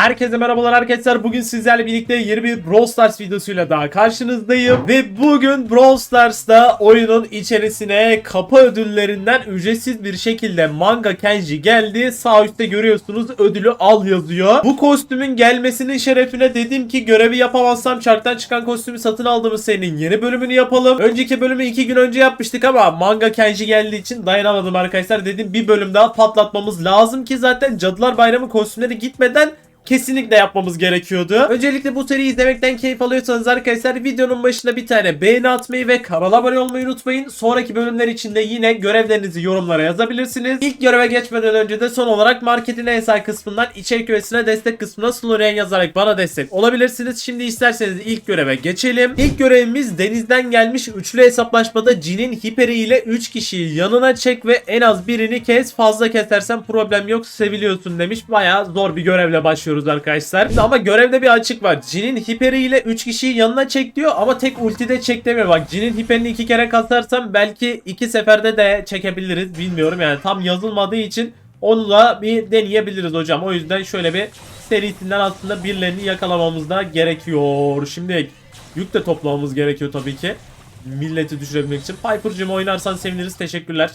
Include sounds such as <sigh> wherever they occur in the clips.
Herkese merhabalar arkadaşlar. Bugün sizlerle birlikte yeni bir Brawl Stars videosuyla daha karşınızdayım. Ve bugün Brawl Stars'ta oyunun içerisine kapı ödüllerinden ücretsiz bir şekilde Manga Kenji geldi. Sağ üstte görüyorsunuz ödülü al yazıyor. Bu kostümün gelmesinin şerefine dedim ki görevi yapamazsam çarktan çıkan kostümü satın aldığımız senin yeni bölümünü yapalım. Önceki bölümü iki gün önce yapmıştık ama Manga Kenji geldiği için dayanamadım arkadaşlar. Dedim bir bölüm daha patlatmamız lazım ki zaten Cadılar Bayramı kostümleri gitmeden kesinlikle yapmamız gerekiyordu. Öncelikle bu seriyi izlemekten keyif alıyorsanız arkadaşlar videonun başına bir tane beğeni atmayı ve kanala abone olmayı unutmayın. Sonraki bölümler için de yine görevlerinizi yorumlara yazabilirsiniz. İlk göreve geçmeden önce de son olarak marketin en sağ kısmından içerik üyesine destek kısmına Slurian yazarak bana destek olabilirsiniz. Şimdi isterseniz ilk göreve geçelim. İlk görevimiz denizden gelmiş üçlü hesaplaşmada Jin'in hiperi ile 3 kişiyi yanına çek ve en az birini kes. Fazla kesersen problem yok seviliyorsun demiş. Bayağı zor bir görevle başlıyoruz arkadaşlar. Şimdi ama görevde bir açık var. Jin'in hiperi ile 3 kişiyi yanına çek diyor ama tek ultide çek demiyor. Bak Jin'in hiperini iki kere kasarsam belki iki seferde de çekebiliriz. Bilmiyorum yani tam yazılmadığı için onu da bir deneyebiliriz hocam. O yüzden şöyle bir serisinden aslında birilerini yakalamamız da gerekiyor. Şimdi yük de toplamamız gerekiyor tabii ki. Milleti düşürebilmek için. Piper'cığım oynarsan seviniriz. Teşekkürler.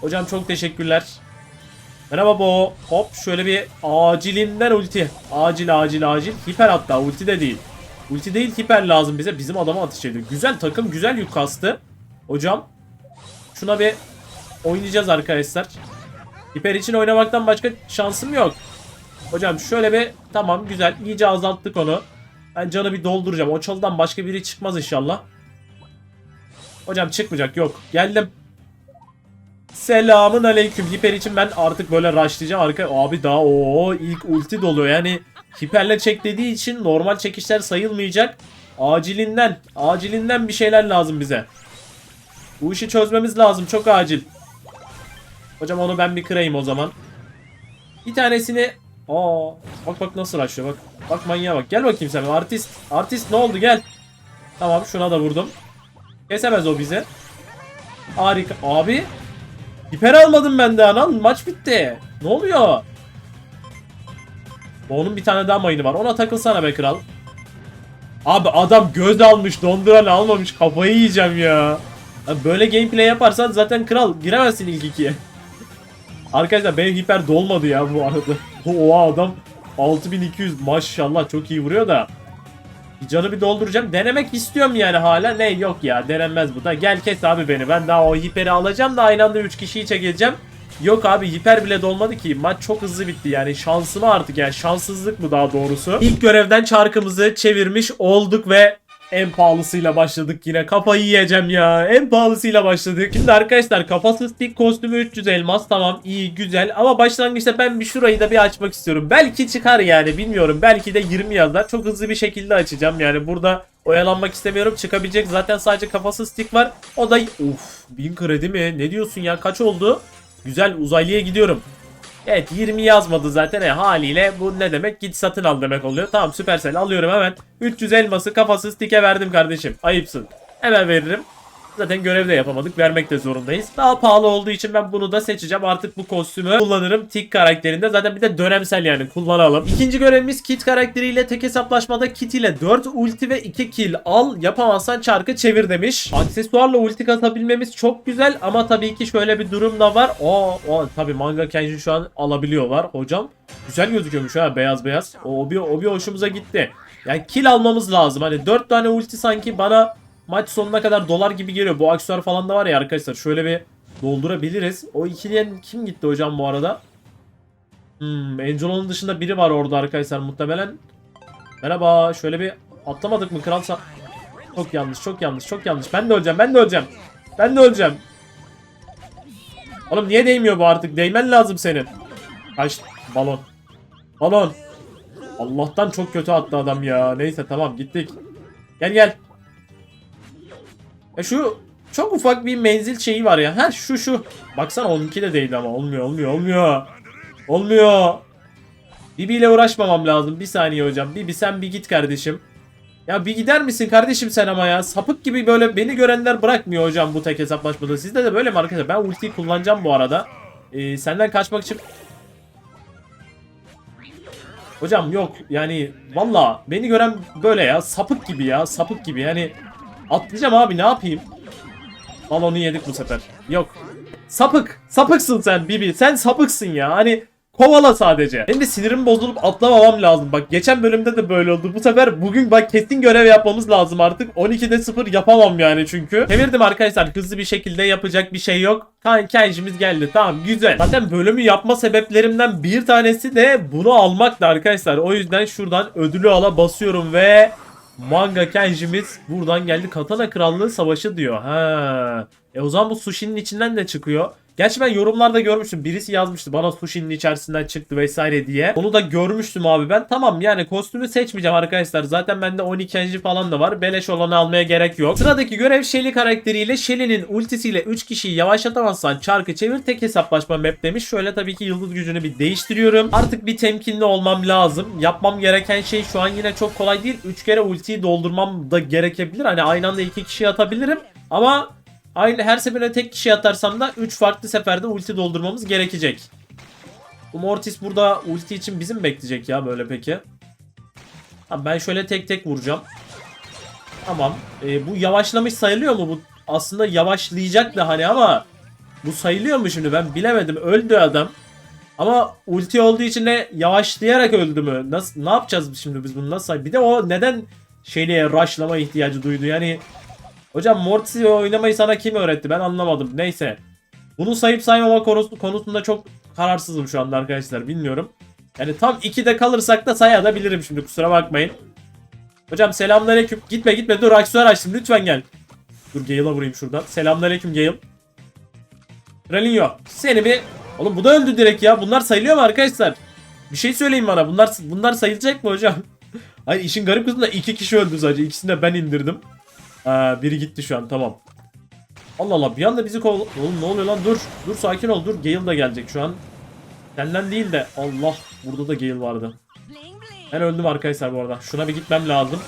Hocam çok teşekkürler. Merhaba Bo. Hop şöyle bir acilinden ulti. Acil acil acil. Hiper hatta ulti de değil. Ulti değil hiper lazım bize. Bizim adama atış ediyor. Güzel takım güzel yük kastı. Hocam. Şuna bir oynayacağız arkadaşlar. Hiper için oynamaktan başka şansım yok. Hocam şöyle bir tamam güzel. iyice azalttık onu. Ben canı bir dolduracağım. O çalıdan başka biri çıkmaz inşallah. Hocam çıkmayacak yok. Geldim. Selamun aleyküm. Hiper için ben artık böyle rushlayacağım. Arka abi daha o ilk ulti doluyor. Yani hiperle çek dediği için normal çekişler sayılmayacak. Acilinden, acilinden bir şeyler lazım bize. Bu işi çözmemiz lazım. Çok acil. Hocam onu ben bir kırayım o zaman. Bir tanesini Aa, bak bak nasıl rushlıyor bak. Bak manyağa bak. Gel bakayım sen. Artist. Artist ne oldu gel. Tamam şuna da vurdum. Kesemez o bizi. Harika. Abi Hiper almadım ben de anan. Maç bitti. Ne oluyor? Onun bir tane daha mayını var. Ona takılsana be kral. Abi adam göz almış. Donduran almamış. Kafayı yiyeceğim ya. Böyle gameplay yaparsan zaten kral giremezsin ilk ikiye. <laughs> Arkadaşlar benim hiper dolmadı ya bu arada. <laughs> O adam 6200 maşallah çok iyi vuruyor da. Canı bir dolduracağım. Denemek istiyorum yani hala. Ne yok ya denenmez bu da. Gel kes abi beni. Ben daha o hiperi alacağım da aynı anda 3 kişiyi çekeceğim. Yok abi hiper bile dolmadı ki. Maç çok hızlı bitti yani. Şansıma artık yani. Şanssızlık bu daha doğrusu. İlk görevden çarkımızı çevirmiş olduk ve en pahalısıyla başladık yine. Kafayı yiyeceğim ya. En pahalısıyla başladık. Şimdi arkadaşlar kafasız stick kostümü 300 elmas. Tamam iyi güzel. Ama başlangıçta ben bir şurayı da bir açmak istiyorum. Belki çıkar yani bilmiyorum. Belki de 20 yazar. Çok hızlı bir şekilde açacağım. Yani burada oyalanmak istemiyorum. Çıkabilecek zaten sadece kafasız stick var. O da uf 1000 kredi mi? Ne diyorsun ya? Kaç oldu? Güzel uzaylıya gidiyorum. Evet 20 yazmadı zaten e, haliyle bu ne demek git satın al demek oluyor. Tamam Supercell alıyorum hemen. 300 elması kafasız tike verdim kardeşim. Ayıpsın. Hemen veririm. Zaten görev de yapamadık. Vermek de zorundayız. Daha pahalı olduğu için ben bunu da seçeceğim. Artık bu kostümü kullanırım. Tik karakterinde. Zaten bir de dönemsel yani kullanalım. İkinci görevimiz Kit karakteriyle tek hesaplaşmada Kit ile 4 ulti ve 2 kill al. Yapamazsan çarkı çevir demiş. Aksesuarla ulti katabilmemiz çok güzel ama tabii ki şöyle bir durum da var. O, o tabii Manga Kenji şu an alabiliyorlar hocam. Güzel gözüküyormuş ha beyaz beyaz. O, bir, o bir hoşumuza gitti. Yani kill almamız lazım. Hani 4 tane ulti sanki bana maç sonuna kadar dolar gibi geliyor. Bu aksesuar falan da var ya arkadaşlar. Şöyle bir doldurabiliriz. O ikiliyen kim gitti hocam bu arada? Hmm, Angelo'nun dışında biri var orada arkadaşlar muhtemelen. Merhaba. Şöyle bir atlamadık mı kral? Çok yanlış, çok yanlış, çok yanlış. Ben de öleceğim, ben de öleceğim. Ben de öleceğim. Oğlum niye değmiyor bu artık? Değmen lazım senin. Kaç balon. Balon. Allah'tan çok kötü attı adam ya. Neyse tamam gittik. Gel gel. E şu çok ufak bir menzil şeyi var ya. Ha şu şu. Baksana 12 de değil ama olmuyor olmuyor olmuyor. Olmuyor. Bibi ile uğraşmamam lazım. Bir saniye hocam. Bibi sen bir git kardeşim. Ya bir gider misin kardeşim sen ama ya. Sapık gibi böyle beni görenler bırakmıyor hocam bu tek hesaplaşmada. Sizde de böyle mi arkadaşlar? Ben ultiyi kullanacağım bu arada. Ee, senden kaçmak için... Hocam yok yani valla beni gören böyle ya sapık gibi ya sapık gibi yani atlayacağım abi ne yapayım? Balonu yedik bu sefer. Yok. Sapık. Sapıksın sen Bibi. Sen sapıksın ya. Hani kovala sadece. Benim de sinirim bozulup atlamamam lazım. Bak geçen bölümde de böyle oldu. Bu sefer bugün bak kesin görev yapmamız lazım artık. 12'de 0 yapamam yani çünkü. Çevirdim arkadaşlar. Hızlı bir şekilde yapacak bir şey yok. Kan geldi. Tamam güzel. Zaten bölümü yapma sebeplerimden bir tanesi de bunu almaktı arkadaşlar. O yüzden şuradan ödülü ala basıyorum ve Manga Kenji'miz buradan geldi. Katana Krallığı Savaşı diyor. Ha. E o zaman bu sushi'nin içinden de çıkıyor. Gerçi ben yorumlarda görmüştüm. Birisi yazmıştı bana sushi'nin içerisinden çıktı vesaire diye. Onu da görmüştüm abi ben. Tamam yani kostümü seçmeyeceğim arkadaşlar. Zaten bende 12 kenji falan da var. Beleş olanı almaya gerek yok. Sıradaki görev Shelly karakteriyle Shelly'nin ultisiyle 3 kişiyi yavaşlatamazsan çarkı çevir tek hesaplaşma map demiş. Şöyle tabii ki yıldız gücünü bir değiştiriyorum. Artık bir temkinli olmam lazım. Yapmam gereken şey şu an yine çok kolay değil. 3 kere ultiyi doldurmam da gerekebilir. Hani aynı anda 2 kişi atabilirim. Ama Aynı her seferinde tek kişi atarsam da 3 farklı seferde ulti doldurmamız gerekecek. Bu Mortis burada ulti için bizim bekleyecek ya böyle peki. Tamam, ben şöyle tek tek vuracağım. Tamam. Ee, bu yavaşlamış sayılıyor mu? Bu aslında yavaşlayacak da hani ama bu sayılıyor mu şimdi ben bilemedim. Öldü adam. Ama ulti olduğu için de yavaşlayarak öldü mü? Nasıl ne yapacağız şimdi biz bunu nasıl? Bir de o neden şeyle rushlama ihtiyacı duydu? Yani Hocam Mortis'i oynamayı sana kim öğretti? Ben anlamadım. Neyse. Bunu sayıp saymama konusu- konusunda çok kararsızım şu anda arkadaşlar. Bilmiyorum. Yani tam 2'de kalırsak da sayabilirim şimdi kusura bakmayın. Hocam selamünaleyküm. Gitme gitme dur aksiyon açtım lütfen gel. Dur Gale'a vurayım şuradan. Selamünaleyküm Gale. Ralinho seni bir... Oğlum bu da öldü direkt ya. Bunlar sayılıyor mu arkadaşlar? Bir şey söyleyin bana. Bunlar bunlar sayılacak mı hocam? <laughs> Hayır işin garip kısmı da iki kişi öldü sadece. İkisini de ben indirdim. Aa, biri gitti şu an tamam. Allah Allah bir anda bizi kov... Oğlum ne oluyor lan dur. Dur sakin ol dur. Gale da gelecek şu an. Senden değil de Allah burada da Gale vardı. Ben öldüm arkadaşlar bu arada. Şuna bir gitmem lazım.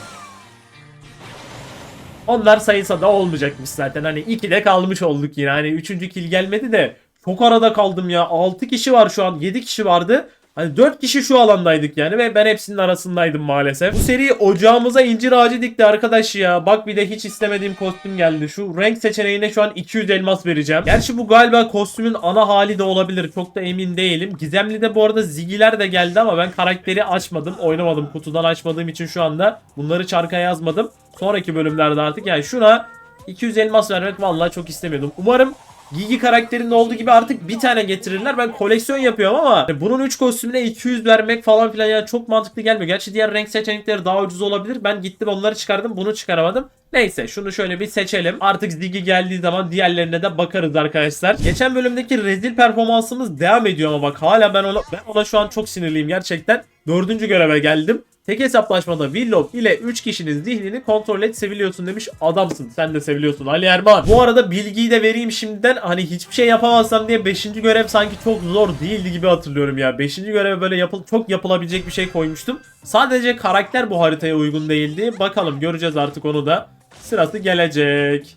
Onlar sayılsa da olmayacakmış zaten. Hani 2'de kalmış olduk yine. Hani 3. kill gelmedi de çok arada kaldım ya. 6 kişi var şu an. 7 kişi vardı. Hani 4 kişi şu alandaydık yani ve ben hepsinin arasındaydım maalesef. Bu seri ocağımıza incir ağacı dikti arkadaş ya. Bak bir de hiç istemediğim kostüm geldi. Şu renk seçeneğine şu an 200 elmas vereceğim. Gerçi bu galiba kostümün ana hali de olabilir. Çok da emin değilim. Gizemli de bu arada zigiler de geldi ama ben karakteri açmadım. Oynamadım. Kutudan açmadığım için şu anda bunları çarka yazmadım. Sonraki bölümlerde artık yani şuna 200 elmas vermek vallahi çok istemiyordum. Umarım Gigi karakterinde olduğu gibi artık bir tane getirirler. Ben koleksiyon yapıyorum ama bunun 3 kostümüne 200 vermek falan filan yani çok mantıklı gelmiyor. Gerçi diğer renk seçenekleri daha ucuz olabilir. Ben gittim onları çıkardım bunu çıkaramadım. Neyse şunu şöyle bir seçelim. Artık Ziggy geldiği zaman diğerlerine de bakarız arkadaşlar. Geçen bölümdeki rezil performansımız devam ediyor ama bak hala ben ona, ben ona şu an çok sinirliyim gerçekten. Dördüncü göreve geldim. Tek hesaplaşmada Willow ile 3 kişinin zihnini kontrol et seviliyorsun demiş. Adamsın sen de seviliyorsun Ali Erman. Bu arada bilgiyi de vereyim şimdiden. Hani hiçbir şey yapamazsam diye 5. görev sanki çok zor değildi gibi hatırlıyorum ya. 5. göreve böyle yapıl çok yapılabilecek bir şey koymuştum. Sadece karakter bu haritaya uygun değildi. Bakalım göreceğiz artık onu da. Sırası gelecek.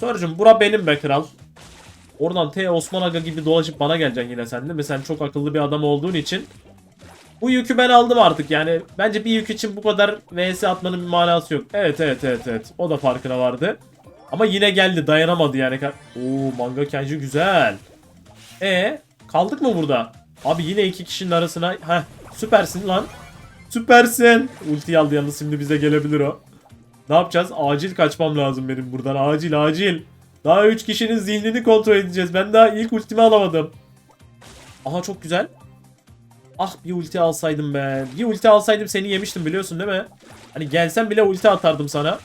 Sorucum bura benim be kral. Oradan T Osman Aga gibi dolaşıp bana geleceksin yine sen değil mi? Sen çok akıllı bir adam olduğun için. Bu yükü ben aldım artık yani. Bence bir yük için bu kadar VS atmanın bir manası yok. Evet evet evet evet. O da farkına vardı. Ama yine geldi dayanamadı yani. Oo manga kenji güzel. E kaldık mı burada? Abi yine iki kişinin arasına. Heh süpersin lan. Süpersin. Ulti aldı yalnız şimdi bize gelebilir o. Ne yapacağız? Acil kaçmam lazım benim buradan. Acil acil. Daha 3 kişinin zihnini kontrol edeceğiz. Ben daha ilk ultimi alamadım. Aha çok güzel. Ah bir ulti alsaydım be. Bir ulti alsaydım seni yemiştim biliyorsun değil mi? Hani gelsen bile ulti atardım sana.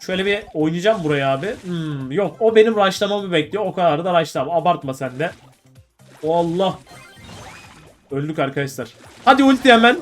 Şöyle bir oynayacağım buraya abi. Hmm, yok o benim rushlamamı bekliyor. O kadar da rushlamam. Abartma sen de. Allah. Öldük arkadaşlar. Hadi ulti hemen.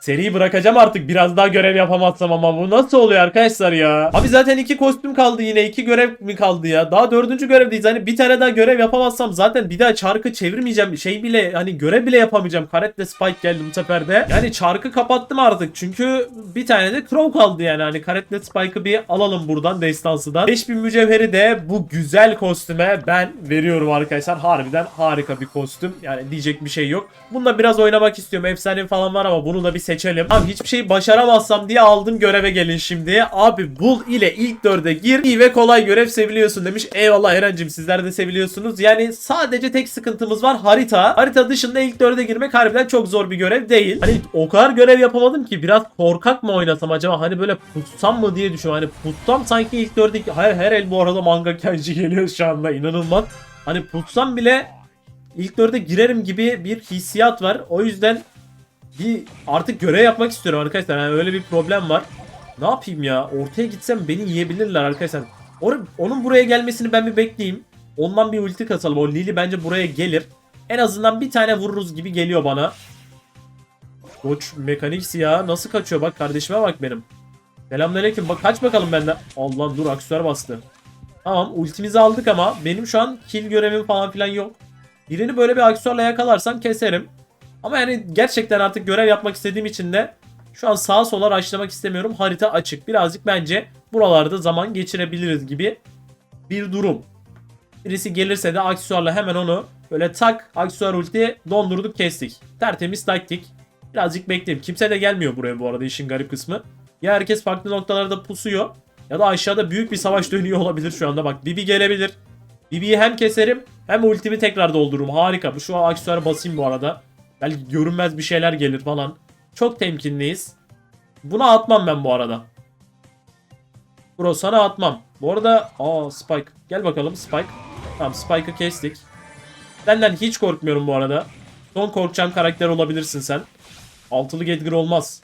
Seriyi bırakacağım artık biraz daha görev yapamazsam ama bu nasıl oluyor arkadaşlar ya? Abi zaten iki kostüm kaldı yine iki görev mi kaldı ya? Daha dördüncü görevdeyiz hani bir tane daha görev yapamazsam zaten bir daha çarkı çevirmeyeceğim şey bile hani görev bile yapamayacağım. Karetle Spike geldi bu sefer de. Yani çarkı kapattım artık çünkü bir tane de Crow kaldı yani hani Karetle Spike'ı bir alalım buradan destansıdan. 5000 mücevheri de bu güzel kostüme ben veriyorum arkadaşlar. Harbiden harika bir kostüm. Yani diyecek bir şey yok. Bunda biraz oynamak istiyorum. Efsane falan var ama bunu da bir seçelim. Abi hiçbir şey başaramazsam diye aldım göreve gelin şimdi. Abi bul ile ilk dörde gir. İyi ve kolay görev seviliyorsun demiş. Eyvallah Eren'cim sizler de seviliyorsunuz. Yani sadece tek sıkıntımız var harita. Harita dışında ilk dörde girmek harbiden çok zor bir görev değil. Hani o kadar görev yapamadım ki biraz korkak mı oynasam acaba? Hani böyle putsam mı diye düşünüyorum. Hani putsam sanki ilk dörde her, her el bu arada manga kenji geliyor şu anda inanılmaz. Hani putsam bile ilk dörde girerim gibi bir hissiyat var. O yüzden bir artık görev yapmak istiyorum arkadaşlar. Yani öyle bir problem var. Ne yapayım ya? Ortaya gitsem beni yiyebilirler arkadaşlar. Or- onun buraya gelmesini ben bir bekleyeyim. Ondan bir ulti kasalım. O Lili bence buraya gelir. En azından bir tane vururuz gibi geliyor bana. Koç Mechanics ya. Nasıl kaçıyor bak kardeşime bak benim. Selamünaleyküm. Bak kaç bakalım benden. Allah dur aksiyonlar bastı. Tamam ultimizi aldık ama benim şu an kill görevim falan filan yok. Birini böyle bir aksiyonla yakalarsam keserim. Ama yani gerçekten artık görev yapmak istediğim için de şu an sağa sola açlamak istemiyorum. Harita açık. Birazcık bence buralarda zaman geçirebiliriz gibi bir durum. Birisi gelirse de aksesuarla hemen onu böyle tak aksesuar ulti dondurduk kestik. Tertemiz taktik. Birazcık bekleyeyim. Kimse de gelmiyor buraya bu arada işin garip kısmı. Ya herkes farklı noktalarda pusuyor ya da aşağıda büyük bir savaş dönüyor olabilir şu anda. Bak Bibi gelebilir. Bibi'yi hem keserim hem ultimi tekrar doldururum. Harika. Bu şu an aksesuara basayım bu arada. Belki görünmez bir şeyler gelir falan. Çok temkinliyiz. Buna atmam ben bu arada. Bro sana atmam. Bu arada aa Spike. Gel bakalım Spike. Tamam Spike'ı kestik. Senden hiç korkmuyorum bu arada. Son korkacağım karakter olabilirsin sen. Altılı Edgar olmaz.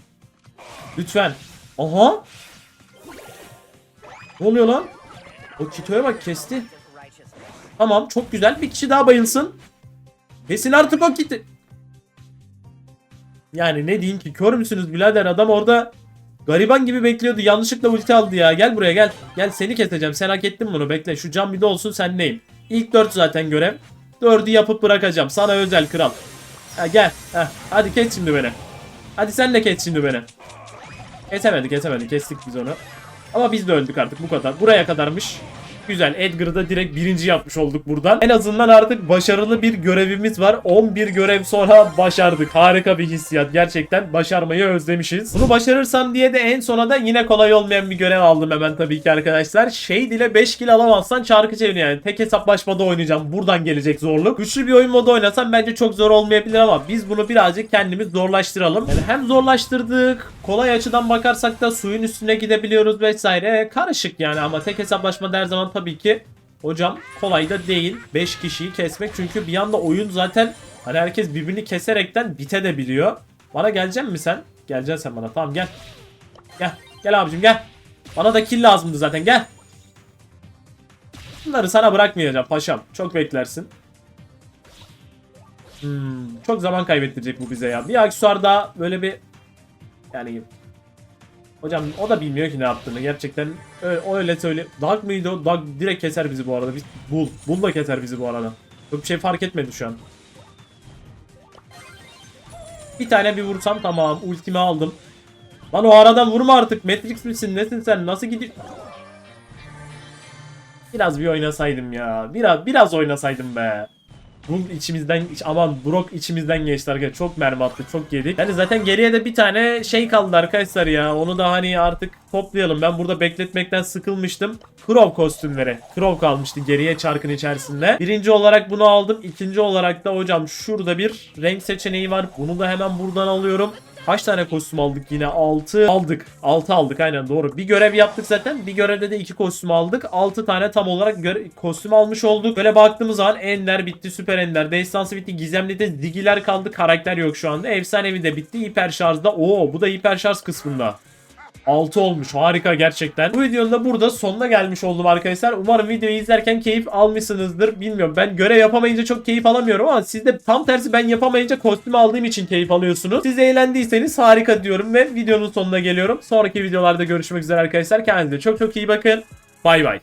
Lütfen. Aha. Ne oluyor lan? O Kito'ya bak kesti. Tamam çok güzel. Bir kişi daha bayılsın. Kesin artık o kiti. Yani ne diyeyim ki? Kör müsünüz birader? Adam orada gariban gibi bekliyordu. Yanlışlıkla ulti aldı ya. Gel buraya gel. Gel seni keseceğim. Sen hak ettin bunu. Bekle. Şu cam bir de olsun sen neyim? İlk 4 zaten görev. 4'ü yapıp bırakacağım. Sana özel kral. Ha, gel. Ha, hadi kes şimdi beni. Hadi sen de kes şimdi beni. Kesemedi kesemedi kestik biz onu. Ama biz de öldük artık. Bu kadar. Buraya kadarmış Güzel. Edgar'ı da direkt birinci yapmış olduk buradan. En azından artık başarılı bir görevimiz var. 11 görev sonra başardık. Harika bir hissiyat. Gerçekten başarmayı özlemişiz. Bunu başarırsam diye de en sona da yine kolay olmayan bir görev aldım hemen tabii ki arkadaşlar. Shade ile 5 kill alamazsan çarkı çevir yani. Tek hesaplaşmada oynayacağım. Buradan gelecek zorluk. Güçlü bir oyun modu oynasam bence çok zor olmayabilir ama biz bunu birazcık kendimiz zorlaştıralım. Yani hem zorlaştırdık. Kolay açıdan bakarsak da suyun üstüne gidebiliyoruz vesaire. Karışık yani ama tek hesaplaşmada her zaman tabii ki hocam kolay da değil 5 kişiyi kesmek çünkü bir yanda oyun zaten hani herkes birbirini keserekten bite de biliyor. Bana geleceksin mi sen? Geleceksin sen bana tamam gel. Gel gel abicim gel. Bana da kill lazımdı zaten gel. Bunları sana bırakmayacağım paşam. Çok beklersin. Hmm, çok zaman kaybettirecek bu bize ya. Bir aksesuar daha böyle bir yani Hocam o da bilmiyor ki ne yaptığını gerçekten öyle, öyle söyle. Dark mıydı o? Dark direkt keser bizi bu arada. Biz Bull. Bull da keser bizi bu arada. Çok bir şey fark etmedi şu an. Bir tane bir vursam tamam. Ultimi aldım. Lan o aradan vurma artık. Matrix misin? Nesin sen? Nasıl gidiyor? Biraz bir oynasaydım ya. Biraz biraz oynasaydım be. Brook içimizden aman Brock içimizden geçti arkadaşlar. Çok mermi attı. Çok yedik. Yani zaten geriye de bir tane şey kaldı arkadaşlar ya. Onu da hani artık toplayalım. Ben burada bekletmekten sıkılmıştım. Crow kostümleri. Crow kalmıştı geriye çarkın içerisinde. Birinci olarak bunu aldım. İkinci olarak da hocam şurada bir renk seçeneği var. Bunu da hemen buradan alıyorum. Kaç tane kostüm aldık yine? 6 aldık. 6 aldık aynen doğru. Bir görev yaptık zaten. Bir görevde de 2 kostüm aldık. 6 tane tam olarak kostüm almış olduk. Böyle baktığımız zaman Ender bitti. Süper Ender. Destansı bitti. Gizemli de Zigiler kaldı. Karakter yok şu anda. Efsanevi de bitti. Hiper şarjda. Oo bu da hiper şarj kısmında. 6 olmuş. Harika gerçekten. Bu videonun da burada sonuna gelmiş oldum arkadaşlar. Umarım videoyu izlerken keyif almışsınızdır. Bilmiyorum ben görev yapamayınca çok keyif alamıyorum ama siz de tam tersi ben yapamayınca kostüm aldığım için keyif alıyorsunuz. Siz eğlendiyseniz harika diyorum ve videonun sonuna geliyorum. Sonraki videolarda görüşmek üzere arkadaşlar. Kendinize çok çok iyi bakın. Bay bay.